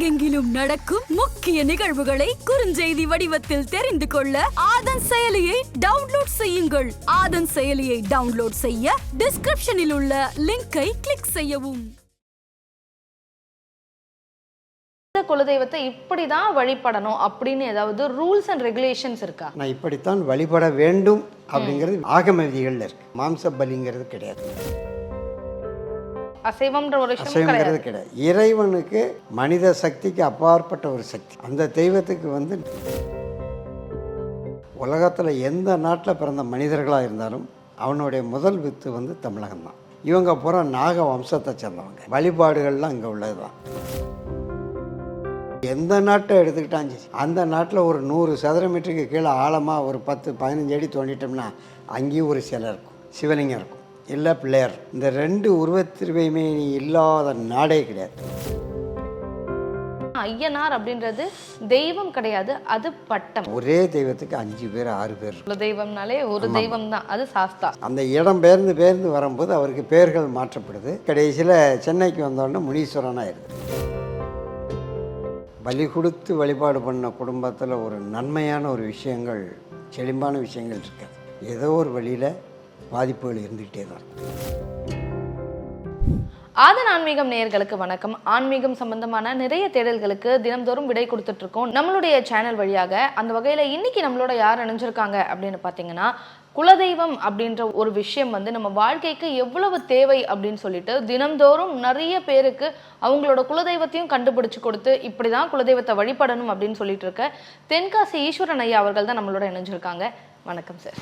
உலகெங்கிலும் நடக்கும் முக்கிய நிகழ்வுகளை குறுஞ்செய்தி வடிவத்தில் தெரிந்து கொள்ள ஆதன் செயலியை டவுன்லோட் செய்யுங்கள். ஆதன் செயலியை டவுன்லோட் செய்ய டிஸ்கிரிப்ஷனில் உள்ள லிங்கை கிளிக் செய்யவும். இந்த குலதெய்வத்தை இப்படிதான் வழிபடணும் அப்படின்னு ஏதாவது ரூல்ஸ் அண்ட் ரெகுலேஷன்ஸ் இருக்கா? நான் இப்படித்தான் வழிபட வேண்டும் அப்படிங்கிறது ஆகம விதிகள்ல இருக்கு. மாம்ச பலிங்கிறது கிடையாது. அசைவம்ன்ற ஒரு விஷயம் கிடையாது. கிடையாது. இறைவனுக்கு மனித சக்திக்கு அப்பாற்பட்ட ஒரு சக்தி. அந்த தெய்வத்துக்கு வந்து உலகத்தில் எந்த நாட்டில் பிறந்த மனிதர்களாக இருந்தாலும் அவனுடைய முதல் வித்து வந்து தமிழகம் தான் இவங்க பூரா நாக வம்சத்தை சேர்ந்தவங்க. வழிபாடுகள்லாம் இங்கே உள்ளது தான் எந்த நாட்டை எடுத்துக்கிட்டாலும் சரி அந்த நாட்டில் ஒரு நூறு சதுர மீட்டருக்கு கீழே ஆழமாக ஒரு பத்து பதினஞ்சு அடி தோண்டிட்டோம்னா அங்கேயும் ஒரு சிலை இருக்கும். சிவலிங்கம் இருக்கும். இல்லை பிள்ளையார் இந்த ரெண்டு உருவத்திருவையுமே இல்லாத நாடே கிடையாது. ஐயனார் அப்படின்றது தெய்வம் கிடையாது அது பட்டம். ஒரே தெய்வத்துக்கு அஞ்சு பேர் ஆறு பேர். குலதெய்வம்னாலே ஒரு தெய்வம் தான் அது சாஸ்தா. அந்த இடம் பெயர்ந்து பெயர்ந்து வரும்போது அவருக்கு பெயர்கள் மாற்றப்படுது. கடைசியில் சென்னைக்கு வந்தோடனே முனீஸ்வரன் ஆயிடுது. பலி கொடுத்து வழிபாடு பண்ண குடும்பத்தில் ஒரு நன்மையான ஒரு விஷயங்கள் செழிம்பான விஷயங்கள் இருக்காது. ஏதோ ஒரு வழியில் பாதிப்புகள் இருந்துகிட்டே தான் ஆதன் ஆன்மீகம் நேயர்களுக்கு வணக்கம். ஆன்மீகம் சம்பந்தமான நிறைய தேடல்களுக்கு தினம்தோறும் விடை கொடுத்துட்டு இருக்கோம். நம்மளுடைய சேனல் வழியாக அந்த வகையில இன்னைக்கு நம்மளோட யார் இணைஞ்சிருக்காங்க அப்படின்னு பாத்தீங்கன்னா குலதெய்வம் அப்படின்ற ஒரு விஷயம் வந்து நம்ம வாழ்க்கைக்கு எவ்வளவு தேவை அப்படின்னு சொல்லிட்டு தினம்தோறும் நிறைய பேருக்கு அவங்களோட குலதெய்வத்தையும் கண்டுபிடிச்சு கொடுத்து இப்படிதான் குலதெய்வத்தை வழிபடணும் அப்படின்னு சொல்லிட்டு இருக்க தென்காசி ஈஸ்வரன் ஐயா அவர்கள் தான் நம்மளோட இணைஞ்சிருக்காங்க. வணக்கம் சார்.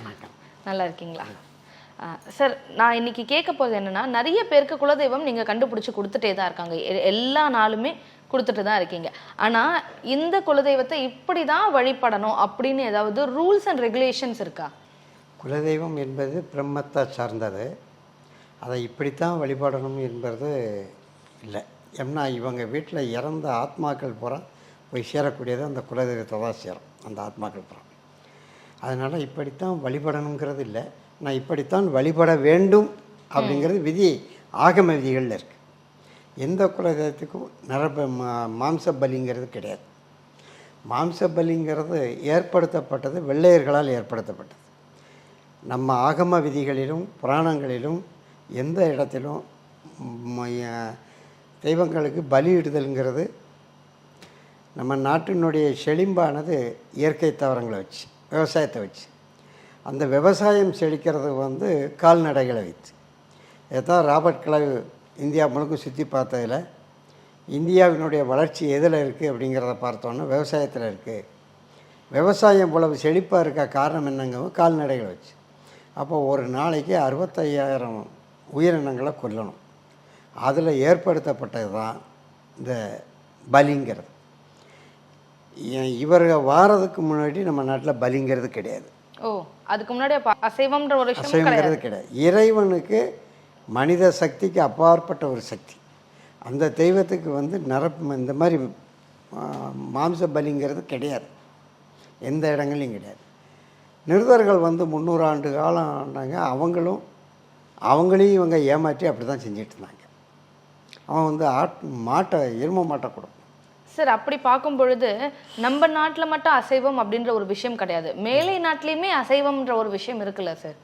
நல்லா இருக்கீங்களா? சார் நான் இன்னைக்கு கேட்க போகிறது என்னன்னா நிறைய பேருக்கு குலதெய்வம் நீங்கள் கண்டுபிடிச்சி கொடுத்துட்டே தான் இருக்காங்க. எ- எல்லா நாளுமே கொடுத்துட்டு தான் இருக்கீங்க. ஆனால் இந்த குலதெய்வத்தை இப்படி தான் வழிபடணும் அப்படின்னு ஏதாவது ரூல்ஸ் அண்ட் ரெகுலேஷன்ஸ் இருக்கா? குலதெய்வம் என்பது பிரம்மத்தை சார்ந்தது. அதை இப்படித்தான் வழிபடணும் என்பது இல்லை. ஏன்னா இவங்க வீட்டில் இறந்த ஆத்மாக்கள் பூரா போய் சேரக்கூடியது அந்த குலதெய்வத்தை தான் சேரும். அந்த ஆத்மாக்கள் பூரா. அதனால் இப்படித்தான் வழிபடணுங்கிறது இல்லை. நான் இப்படித்தான் வழிபட வேண்டும் அப்படிங்கிறது விதி ஆகம விதிகளில் இருக்குது எந்த குலதெய்வத்துக்கும் நரப மா- மாம்ச பலிங்கிறது கிடையாது. மாம்ச பலிங்கிறது ஏற்படுத்தப்பட்டது வெள்ளையர்களால் ஏற்படுத்தப்பட்டது. நம்ம ஆகம விதிகளிலும் புராணங்களிலும் எந்த இடத்திலும் தெய்வங்களுக்கு பலியிடுதல்ங்கிறது நம்ம நாட்டினுடைய செழிம்பானது இயற்கை தவறங்களை வச்சு விவசாயத்தை வச்சு. அந்த விவசாயம் செழிக்கிறது வந்து கால்நடைகளை வைத்து இதான் ராபர்ட் கிளவ் இந்தியா முழுக்க சுற்றி பார்த்ததில் இந்தியாவினுடைய வளர்ச்சி எதில் இருக்குது அப்படிங்கிறத பார்த்தோன்னா விவசாயத்தில் இருக்குது விவசாயம் இவ்வளவு செழிப்பாக இருக்க காரணம் என்னங்க கால்நடைகளை வச்சு. அப்போ ஒரு நாளைக்கு அறுபத்தையாயிரம் உயிரினங்களை கொல்லணும். அதில் ஏற்படுத்தப்பட்டது தான் இந்த பலிங்கிறது. இவர்கள் வாரதுக்கு முன்னாடி நம்ம நாட்டில் பலிங்கிறது கிடையாது. ஓ அதுக்கு முன்னாடி அப்ப அசைவம்ன்ற ஒரு விஷயம் அசைவங்கிறது கிடையாது. கிடையாது. இறைவனுக்கு மனித சக்திக்கு அப்பாற்பட்ட ஒரு சக்தி. அந்த தெய்வத்துக்கு வந்து நரப்பு இந்த மாதிரி மாம்ச பலிங்கிறது கிடையாது. எந்த இடங்களையும் கிடையாது. நிருதர்கள் வந்து முந்நூறு ஆண்டு காலம் ஆண்டாங்க அவங்களும் அவங்களையும் இவங்க ஏமாற்றி அப்படி தான் செஞ்சிட்டு இருந்தாங்க. அவன் வந்து ஆட் மாட்டை எரும மாட்டை கொடுப்பான் சார் அப்படி பார்க்கும் பொழுது நம்ம நாட்டுல மட்டும் அசைவம் அப்படின்ற ஒரு விஷயம் கிடையாது. மேலை நாட்டிலயுமே அசைவம்ன்ற ஒரு விஷயம் இருக்குல்ல சார்?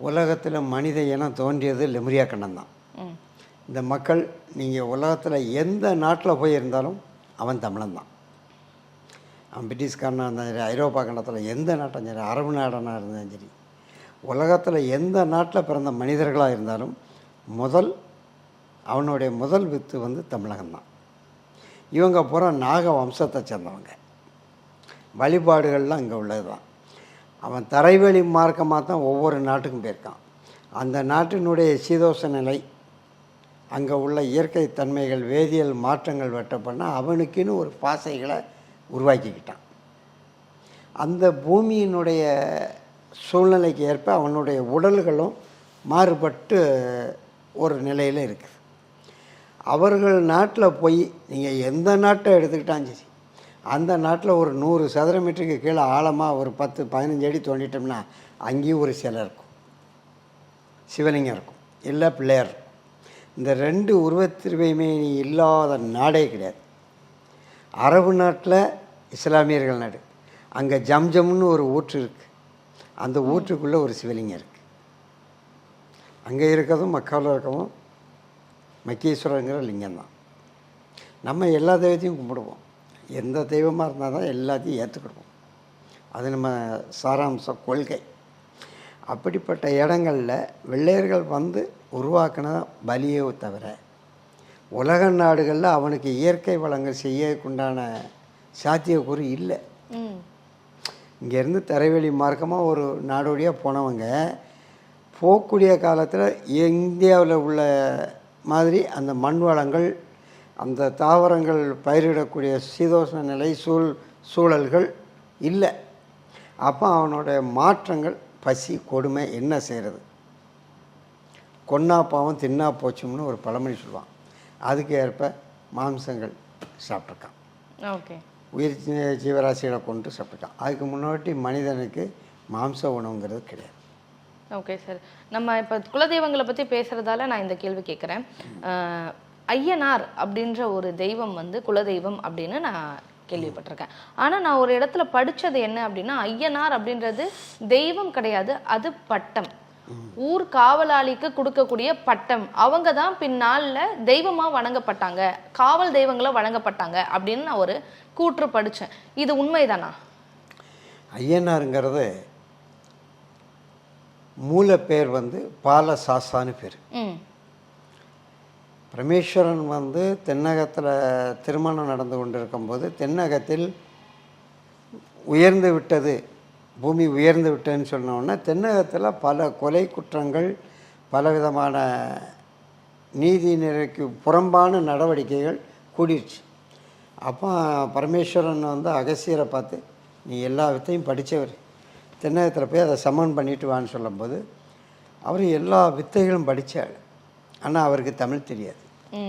உலகத்தில் மனித இனம் தோன்றியது லெமுரியா கண்டம் தான். இந்த மக்கள் நீங்கள் உலகத்தில் எந்த நாட்டில் போய் இருந்தாலும் அவன் தமிழன் தான். அவன் பிரிட்டிஷ்காரனாக இருந்தாலும் சரி ஐரோப்பா கண்டத்தில் எந்த நாட்டும் சரி அரபு நாடனாக இருந்தாலும் சரி உலகத்தில் எந்த நாட்டில் பிறந்த மனிதர்களாக இருந்தாலும் முதல் அவனுடைய முதல் வித்து வந்து தமிழகம் தான் இவங்க பூரா நாக வம்சத்தை சேர்ந்தவங்க. வழிபாடுகள்லாம் இங்கே உள்ளது தான் அவன் தரைவழி மார்க்கமாக தான் ஒவ்வொரு நாட்டுக்கும் போயிருக்கான். அந்த நாட்டினுடைய சீதோஷ நிலை அங்கே உள்ள இயற்கை தன்மைகள் வேதியியல் மாற்றங்கள் வெட்ட அவனுக்குன்னு ஒரு பாசைகளை உருவாக்கிக்கிட்டான். அந்த பூமியினுடைய சூழ்நிலைக்கு ஏற்ப அவனுடைய உடல்களும் மாறுபட்டு ஒரு நிலையில் இருக்குது. அவர்கள் நாட்டில் போய் நீங்கள் எந்த நாட்டை எடுத்துக்கிட்டாலும் சரி அந்த நாட்டில் ஒரு நூறு சதுர மீட்டருக்கு கீழே ஆழமாக ஒரு பத்து பதினஞ்சு அடி தோண்டிட்டோம்னா அங்கேயும் ஒரு சிலை இருக்கும். சிவலிங்கம் இருக்கும். இல்லை பிள்ளையார் இருக்கும். இந்த ரெண்டு உருவத்திருவையுமே இல்லாத நாடே கிடையாது. அரபு நாட்டில் இஸ்லாமியர்கள் நாடு. அங்கே ஜம்ஜம்னு ஒரு ஊற்று இருக்குது அந்த ஊற்றுக்குள்ளே ஒரு சிவலிங்கம் இருக்குது அங்கே இருக்கிறதும் மக்காவில் இருக்கவும் மக்கீஸ்வரங்கிற லிங்கம் தான் நம்ம எல்லா தெய்வத்தையும் கும்பிடுவோம். எந்த தெய்வமாக இருந்தால் தான் எல்லாத்தையும் ஏற்றுக்கிடுவோம் அது நம்ம சாராம்ச கொள்கை. அப்படிப்பட்ட இடங்களில் வெள்ளையர்கள் வந்து உருவாக்கின பலியை தவிர உலக நாடுகளில் அவனுக்கு இயற்கை வளங்கள் செய்யக்குண்டான சாத்தியக்கூறு இல்லை. இங்கேருந்து தரைவழி மார்க்கமாக ஒரு நாடோடியாக போனவங்க போகக்கூடிய காலத்தில் இந்தியாவில் உள்ள மாதிரி அந்த மண் வளங்கள் அந்த தாவரங்கள் பயிரிடக்கூடிய சீதோஷ்ண நிலை சூழ் சூழல்கள் இல்லை. அப்போ அவனோட மாற்றங்கள் பசி கொடுமை என்ன செய்கிறது கொன்னா பாவம் தின்னா போச்சும்னு ஒரு பழமொழி சொல்லுவான். அதுக்கு ஏற்ப மாம்சங்கள் சாப்பிட்ருக்கான். ஓகே. உயிர் ஜீவராசிகளை கொண்டு சாப்பிட்டான் அதுக்கு முன்னாடி மனிதனுக்கு மாம்ச உணவுங்கிறது கிடையாது. ஓகே சார் நம்ம இப்போ குலதெய்வங்களை பற்றி பேசுகிறதால நான் இந்த கேள்வி கேட்குறேன் ஐயனார் அப்படின்ற ஒரு தெய்வம் வந்து குலதெய்வம் அப்படின்னு நான் கேள்விப்பட்டிருக்கேன். ஆனால் நான் ஒரு இடத்துல படித்தது என்ன அப்படின்னா ஐயனார் அப்படின்றது தெய்வம் கிடையாது அது பட்டம். ஊர் காவலாளிக்கு கொடுக்கக்கூடிய பட்டம். அவங்க தான் பின்னாளில் தெய்வமாக வணங்கப்பட்டாங்க காவல் தெய்வங்களை வணங்கப்பட்டாங்க அப்படின்னு நான் ஒரு கூற்று படித்தேன் இது உண்மைதானா? ஐயனாருங்கிறது மூல பேர் வந்து பாலசாசான்னு பேர். ம். பரமேஸ்வரன் வந்து தென்னகத்தில் திருமணம் நடந்து கொண்டிருக்கும்போது தென்னகத்தில் உயர்ந்து விட்டது பூமி உயர்ந்து விட்டதுன்னு சொன்ன உடனே தென்னகத்தில் பல கொலை குற்றங்கள் பலவிதமான நீதி நிறைக்கு புறம்பான நடவடிக்கைகள் கூடிருச்சு. அப்போ பரமேஸ்வரன் வந்து அகசியரை பார்த்து நீ எல்லா வித்தையும் படித்தவர் தென்னகத்தில் போய் அதை சமன் பண்ணிட்டு வான்னு சொல்லும்போது அவர் எல்லா வித்தைகளும் படித்தாள் ஆனால் அவருக்கு தமிழ் தெரியாது.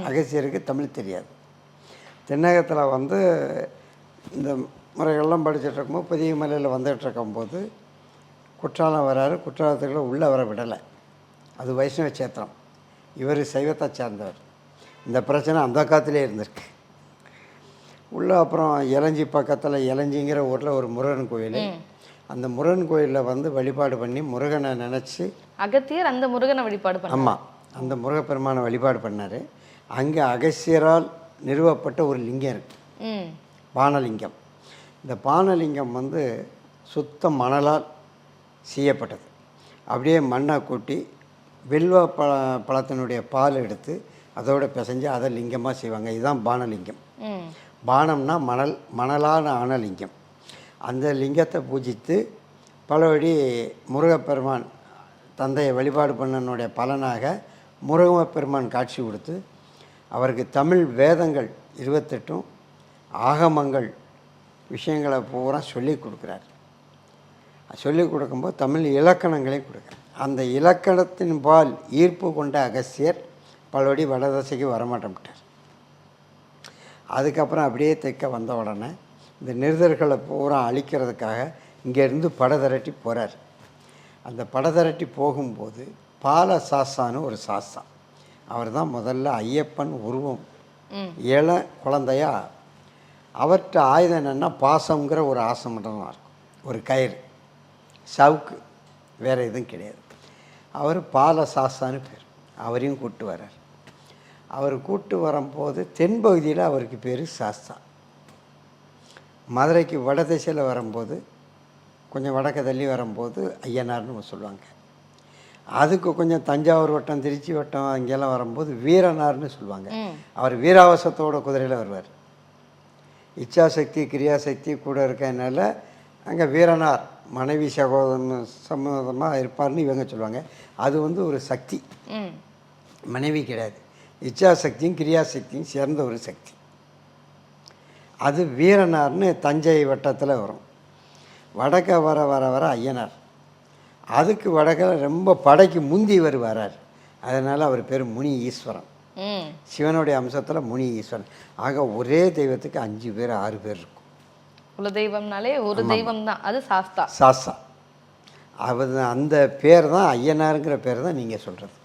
அகசியருக்கு தமிழ் தெரியாது. தென்னகத்தில் வந்து இந்த முறைகள்லாம் படிச்சுட்டு இருக்கும்போது புதிய மலையில் வந்துட்டு இருக்கும்போது குற்றாலம் வராரு. குற்றாலத்துக்குள்ள உள்ளே வர விடலை. அது வைஷ்ணவ சேத்திரம் இவர் சைவத்தை சார்ந்தவர். இந்த பிரச்சனை அந்த காலத்திலே இருந்திருக்கு. உள்ள அப்புறம் இளஞ்சி பக்கத்தில் இளஞ்சிங்கிற ஊரில் ஒரு முருகன் கோயில். அந்த முருகன் கோயிலில் வந்து வழிபாடு பண்ணி முருகனை நினச்சி அகத்தியர் அந்த முருகனை வழிபாடு பண்ண ஆமாம் அந்த முருகப்பெருமானை வழிபாடு பண்ணார். அங்கே அகசியரால் நிறுவப்பட்ட ஒரு லிங்கம் இருக்கு. ம். பானலிங்கம். இந்த பானலிங்கம் வந்து சுத்த மணலால் செய்யப்பட்டது. அப்படியே மண்ணை கூட்டி வில்வ பழ பழத்தினுடைய பால் எடுத்து அதோட பிசைஞ்சு அதை லிங்கமாக செய்வாங்க. இதுதான் பானலிங்கம். பானம்னா மணல் மணலான ஆன லிங்கம் அந்த லிங்கத்தை பூஜித்து பலபடி முருகப்பெருமான் தந்தையை வழிபாடு பண்ணனுடைய பலனாக முருகப்பெருமான் காட்சி கொடுத்து அவருக்கு தமிழ் வேதங்கள் இருபத்தெட்டும் ஆகமங்கள் விஷயங்களை பூரா சொல்லி கொடுக்குறார். சொல்லிக் கொடுக்கும்போது தமிழ் இலக்கணங்களையும் கொடுக்குறார். அந்த இலக்கணத்தின் பால் ஈர்ப்பு கொண்ட அகஸ்தியர் பலபடி வடதசைக்கு வரமாட்டேன்ட்டார். அதுக்கப்புறம் அப்படியே தைக்க வந்த உடனே இந்த நிருதர்களை பூரா அழிக்கிறதுக்காக இங்கேருந்து படதிரட்டி போகிறார் அந்த படதிரட்டி போகும்போது பால சாஸ்தான்னு ஒரு சாஸ்தா அவர் தான் முதல்ல ஐயப்பன் உருவம். இள குழந்தையா? அவர்கிட்ட ஆயுதம் என்னென்னா பாசங்கிற ஒரு ஆசை மட்டும் தான் இருக்கும். ஒரு கயிறு. சவுக்கு. வேறு எதுவும் கிடையாது. அவர் பால சாஸ்தான்னு பேர். அவரையும் கூப்பிட்டு வர்றார். அவர் கூட்டு வரும்போது தென்பகுதியில் அவருக்கு பேர் சாஸ்தா மதுரைக்கு வட திசையில் வரும்போது கொஞ்சம் வடக்க தள்ளி வரும்போது ஐயனார்னு சொல்லுவாங்க. அதுக்கு கொஞ்சம் தஞ்சாவூர் வட்டம் திருச்சி வட்டம் அங்கெல்லாம் வரும்போது வீரனார்னு சொல்லுவாங்க. அவர் வீராவசத்தோட குதிரையில் வருவார். இச்சாசக்தி கிரியாசக்தி கூட இருக்கனால அங்கே வீரனார் மனைவி சகோதரன் சம்மதமாக இருப்பார்னு இவங்க சொல்லுவாங்க. அது வந்து ஒரு சக்தி. மனைவி கிடையாது. இச்சாசக்தியும் கிரியாசக்தியும் சேர்ந்த ஒரு சக்தி. அது வீரனார்னு தஞ்சை வட்டத்தில் வரும். வடக்க வர வர வர ஐயனார். அதுக்கு வடக்கில் ரொம்ப படைக்கு முந்தி அவர் வரார் அதனால் அவர் பேர் முனி ஈஸ்வரன். சிவனுடைய அம்சத்தில் முனி ஈஸ்வரன். ஆக ஒரே தெய்வத்துக்கு அஞ்சு பேர் ஆறு பேர் இருக்கும். குலதெய்வம்னாலே ஒரு தெய்வம் தான் அது சாஸ்தா. சாஸ்தா. அவர் அந்த பேர் தான் ஐயனாருங்கிற பேர் தான் நீங்கள் சொல்கிறது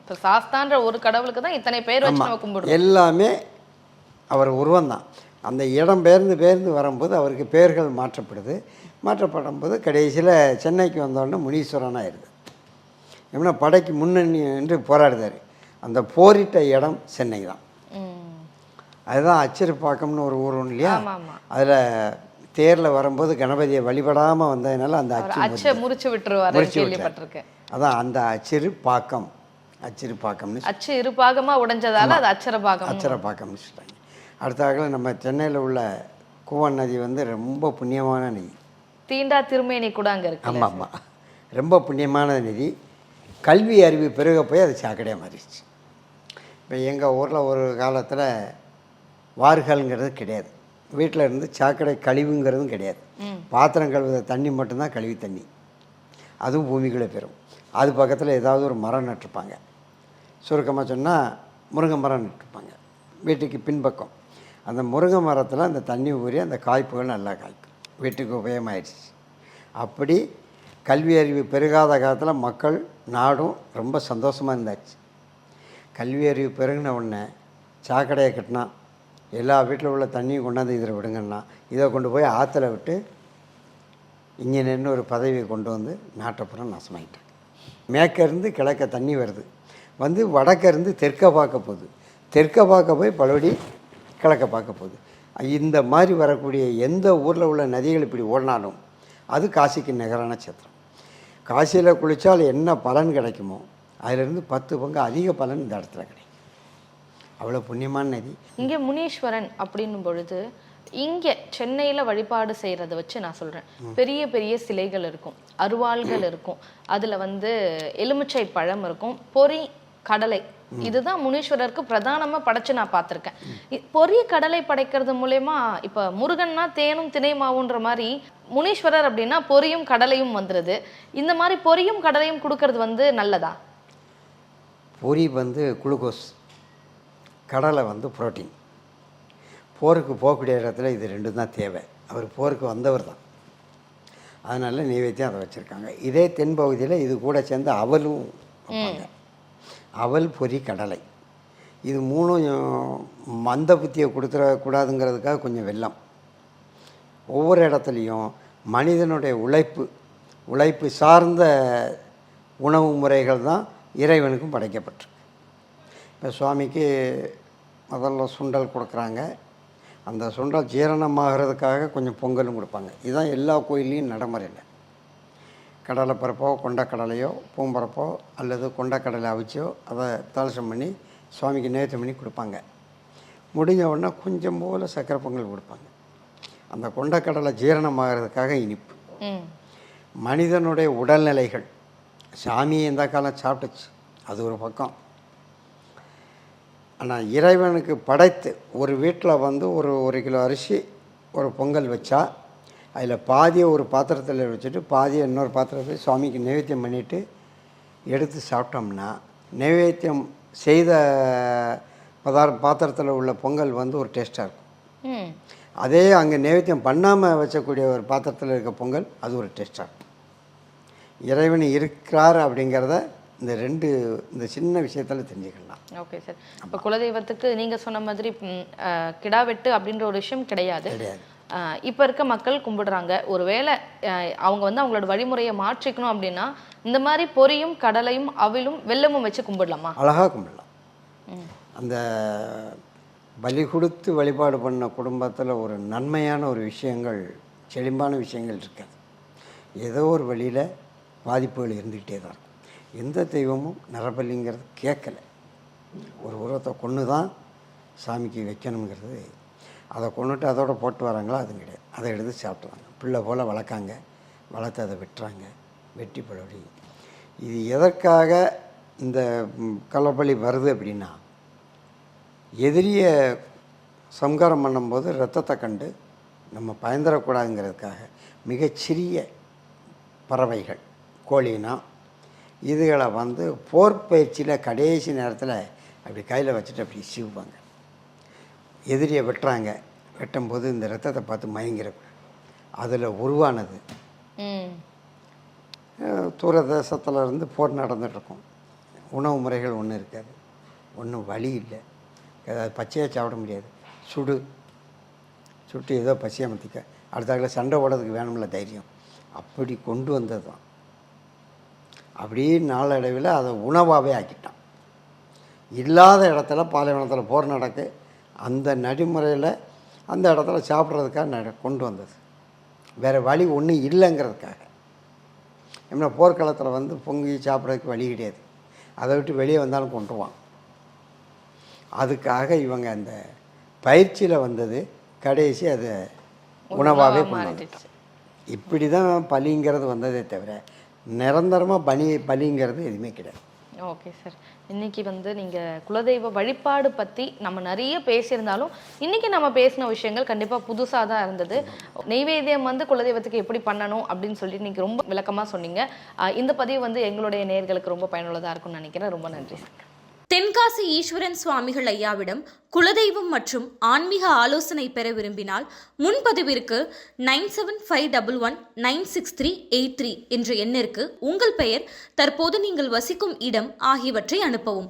இப்போ சாஸ்தான்ற ஒரு கடவுளுக்கு தான் இத்தனை பேர் வச்சு நம்ம கும்பிடுறோம். எல்லாமே அவர் உருவம்தான். அந்த இடம் பெயர்ந்து பெயர்ந்து வரும்போது அவருக்கு பெயர்கள் மாற்றப்படுது. மாற்றப்படும் போது கடைசியில் சென்னைக்கு வந்தோடனே முனீஸ்வரன் ஆயிடுது எப்படின்னா படைக்கு முன்னணி என்று போராடுதார். அந்த போரிட்ட இடம் சென்னை தான் அதுதான் அச்சிறுப்பாக்கம்னு ஒரு ஊர் ஒன்று இல்லையா? அதில் தேரில் வரும்போது கணபதியை வழிபடாமல் வந்ததுனால அந்த அச்சு முறிச்சு விட்டுருவாரு முறிச்சு விட்டார். கேள்விப்பட்டிருக்கேன் அதான் அந்த அச்சிறு பாக்கம் அச்சிறு பாக்கம்னு அச்சு இரு பாகமா உடைஞ்சதால அது அச்சர பாகம் அச்சர பாக்கம்னு சொல்கிறாங்க அடுத்தாக நம்ம சென்னையில் உள்ள கூவன் நதி வந்து ரொம்ப புண்ணியமான நதி. தீண்டா திருமேனி கூட அங்க இருக்கு ஆமாம் ஆமாம் ரொம்ப புண்ணியமான நதி. கல்வி அறிவு பெருக போய் அது சாக்கடையாக மாறிடுச்சு. இப்போ எங்கள் ஊரில் ஒரு காலத்தில் வார்கள்ங்கிறது கிடையாது. வீட்டில் இருந்து சாக்கடை கழிவுங்கிறதும் கிடையாது. பாத்திரம் கழுவுற தண்ணி மட்டும்தான் கழுவி தண்ணி. அதுவும் பூமிக்குள்ளே பெறும் அது பக்கத்தில் ஏதாவது ஒரு மரம் நட்டிருப்பாங்க. சுருக்கமாக சொன்னால் முருங்கை மரம் நட்டிருப்பாங்க. வீட்டுக்கு பின்பக்கம். அந்த முருங்கை மரத்தில் அந்த தண்ணி ஊறி அந்த காய்ப்புகள் நல்லா காய்க்கும். வீட்டுக்கு உபயோகமாயிடுச்சு. அப்படி கல்வி அறிவு பெருகாத காலத்தில் மக்கள் நாடும் ரொம்ப சந்தோஷமாக இருந்தாச்சு. கல்வி அறிவு பெருகின உடனே சாக்கடையை கட்டினா எல்லா வீட்டில் உள்ள தண்ணியும் கொண்டாந்து இதில் விடுங்கன்னா இதை கொண்டு போய் ஆற்றுல விட்டு இன்ஜினியர்னு ஒரு பதவியை கொண்டு வந்து நாட்டப்புறம் நாசமாயிட்டாங்க. மேற்கிருந்து கிழக்க தண்ணி வருது. வந்து வடக்கிருந்து தெற்க பார்க்க போகுது. தெற்க பார்க்க போய் பலபடி கிழக்க பார்க்க போகுது. இந்த மாதிரி வரக்கூடிய எந்த ஊரில் உள்ள நதிகள் இப்படி ஓடினாலும் அது காசிக்கு நிகரான சத்திரம் காசியில் குளித்தால் என்ன பலன் கிடைக்குமோ அதிலிருந்து பத்து பங்கு அதிக பலன் இந்த இடத்துல கிடைக்கும். அவ்வளோ புண்ணியமான நதி. இங்க முனீஸ்வரன் அப்படின்னும் பொழுது இங்க சென்னையில வழிபாடு செய்யறத வச்சு நான் சொல்றேன். பெரிய பெரிய சிலைகள் இருக்கும். அருவாள்கள் இருக்கும். அதுல வந்து எலுமிச்சை பழம் இருக்கும். பொறி கடலை இதுதான் முனீஸ்வரருக்கு பிரதானமா படைச்சு நான் பார்த்திருக்கேன். இ- பொரி கடலை படைக்கிறது மூலயமா இப்ப முருகன்னா தேனும் திணைமாவுன்ற மாதிரி முனீஸ்வரர் அப்படின்னா பொரியும் கடலையும் வந்துருது. இந்த மாதிரி பொரியும் கடலையும் கொடுக்கறது வந்து நல்லதா? பொரி வந்து குளுக்கோஸ் கடலை வந்து புரோட்டீன். போருக்கு போகக்கூடிய இடத்துல இது ரெண்டும் தான் தேவை. அவர் போருக்கு வந்தவர் தான். அதனால் நைவேத்தியம் அதை வச்சுருக்காங்க. இதே தென் பகுதியில் இது கூட சேர்ந்து அவலும் வைப்பாங்க. அவல் பொறி கடலை. இது மூணும் மந்த புத்தியை கொடுத்துடக்கூடாதுங்கிறதுக்காக கொஞ்சம் வெள்ளம் ஒவ்வொரு இடத்துலையும் மனிதனுடைய உழைப்பு உழைப்பு சார்ந்த உணவு முறைகள் தான் இறைவனுக்கும் படைக்கப்பட்டிருக்கு. இப்போ சுவாமிக்கு முதல்ல சுண்டல் கொடுக்குறாங்க. அந்த சுண்டல் ஜீரணமாகிறதுக்காக கொஞ்சம் பொங்கலும் கொடுப்பாங்க. இதுதான் எல்லா கோயில்லையும் நடைமுறையில். கடலைப்பருப்போ கொண்டக்கடலையோ பூம்பரப்போ அல்லது கொண்டக்கடலை அவிச்சோ அதை தாளசம் பண்ணி சுவாமிக்கு நேர்த்தம் பண்ணி கொடுப்பாங்க. முடிஞ்ச உடனே கொஞ்சம் போல் சக்கரை பொங்கல் கொடுப்பாங்க. அந்த கொண்டக்கடலை ஜீரணமாகிறதுக்காக இனிப்பு. மனிதனுடைய உடல்நிலைகள். சாமியை இந்த காலம் சாப்பிட்டுச்சு. அது ஒரு பக்கம். ஆனால் இறைவனுக்கு படைத்து ஒரு வீட்டில் வந்து ஒரு ஒரு கிலோ அரிசி ஒரு பொங்கல் வச்சா அதில் பாதியை ஒரு பாத்திரத்தில் வச்சுட்டு பாதியை இன்னொரு பாத்திரத்தில் சுவாமிக்கு நைவேத்தியம் பண்ணிவிட்டு எடுத்து சாப்பிட்டோம்னா நைவேத்தியம் செய்த பதார் பாத்திரத்தில் உள்ள பொங்கல் வந்து ஒரு டேஸ்ட்டாக இருக்கும். அதே அங்கே நைவேத்தியம் பண்ணாமல் வச்சக்கூடிய ஒரு பாத்திரத்தில் இருக்க பொங்கல் அது ஒரு டேஸ்டாக இருக்கும். இறைவன் இருக்கிறார் அப்படிங்கிறத இந்த ரெண்டு இந்த சின்ன விஷயத்தில் தெரிஞ்சுக்கலாம். Okay sir. இப்போ குலதெய்வத்துக்கு நீங்க சொன்ன மாதிரி கிடா வெட்டு அப்படின்ற ஒரு விஷயம் கிடையாது. கிடையாது. இப்ப இருக்க மக்கள் கும்பிடுறாங்க. ஒருவேளை அவங்க வந்து அவங்களோட வழிமுறையை மாற்றிக்கணும் அப்படின்னா இந்த மாதிரி பொரியும் கடலையும் அவிலும் வெல்லமும் வச்சு கும்பிடலாமா? அழகாக கும்பிடலாம். அந்த பலி கொடுத்து வழிபாடு பண்ண குடும்பத்தில் ஒரு நன்மையான ஒரு விஷயங்கள் செழிம்பான விஷயங்கள் இருக்காது. ஏதோ ஒரு வழியில் பாதிப்புகள் இருந்துக்கிட்டே தான் இருக்கும். எந்த தெய்வமும் நரபலிங்கிறது கேட்கல. ஒரு உருவத்தை கொன்று தான் சாமிக்கு வைக்கணுங்கிறது அதை கொண்டுட்டு அதோட போட்டு வராங்களோ? அது கிடையாது. அதை எடுத்து சாப்பிட்றாங்க பிள்ளை போல் வளர்க்காங்க. வளர்த்து அதை வெட்டுறாங்க. வெட்டி பழபடி இது எதற்காக இந்த ம், வருது அப்படின்னா எதிரியை சம்காரம் பண்ணும்போது ரத்தத்தை கண்டு நம்ம பயந்துடக்கூடாதுங்கிறதுக்காக மிகச்சிறிய பறவைகள் கோழினா இதுகளை வந்து போர் பயிற்சியில் கடைசி நேரத்தில் அப்படி கையில் வச்சுட்டு அப்படி சீவுவாங்க. எதிரியை வெட்டுறாங்க. வெட்டும்போது இந்த ரத்தத்தை பார்த்து மயங்கிடக்கூடாது அதில் உருவானது. தூர தேசத்துல இருந்து போர் நடந்துகிட்ருக்கும் உணவு முறைகள் ஒன்றும் இருக்காது. ஒன்றும் வழி இல்லை. அதாவது பச்சையாக சாப்பிட முடியாது. சுடு. சுட்டு ஏதோ பசி அமர்த்திக்க அடுத்தாக்கில் சண்டை ஓடுறதுக்கு வேணும்ல தைரியம். அப்படி கொண்டு வந்தது தான் அப்படியே நாளடைவில் அதை உணவாகவே ஆக்கிட்டான். இல்லாத இடத்துல பாலைவனத்தில் போர் நடக்கு. அந்த நடைமுறையில் அந்த இடத்துல சாப்பிட்றதுக்காக நட கொண்டு வந்தது. வேறு வழி ஒன்றும் இல்லைங்கிறதுக்காக. என்ன போர்க்களத்தில் வந்து பொங்கி சாப்பிட்றதுக்கு வழி கிடையாது. அதை விட்டு வெளியே வந்தாலும் கொண்டுருவான் அதுக்காக இவங்க அந்த பயிற்சியில் வந்தது கடைசி அது உணவாகவே கொண்டு இப்படி தான் பலிங்கிறது வந்ததே தவிர நிரந்தரமாக பலி பலிங்கிறது எதுவுமே கிடையாது. Okay sir. இன்னைக்கு வந்து நீங்கள் குலதெய்வ வழிபாடு பற்றி நம்ம நிறைய பேசியிருந்தாலும் இன்னைக்கு நம்ம பேசின விஷயங்கள் கண்டிப்பாக புதுசாக தான் இருந்தது. நெய்வேத்தியம் வந்து குலதெய்வத்துக்கு எப்படி பண்ணணும் அப்படின்னு சொல்லி நீங்கள் ரொம்ப விளக்கமாக சொன்னீங்க. இந்த பதிவு வந்து எங்களுடைய நேர்களுக்கு ரொம்ப பயனுள்ளதாக இருக்கும்னு நினைக்கிறேன். ரொம்ப நன்றி சார். தென்காசி ஈஸ்வரன் சுவாமிகள் ஐயாவிடம் குலதெய்வம் மற்றும் ஆன்மீக ஆலோசனை பெற விரும்பினால் முன்பதிவிற்கு nine seven five double one nine six three eight three என்ற எண்ணிற்கு உங்கள் பெயர் தற்போது நீங்கள் வசிக்கும் இடம் ஆகியவற்றை அனுப்பவும்.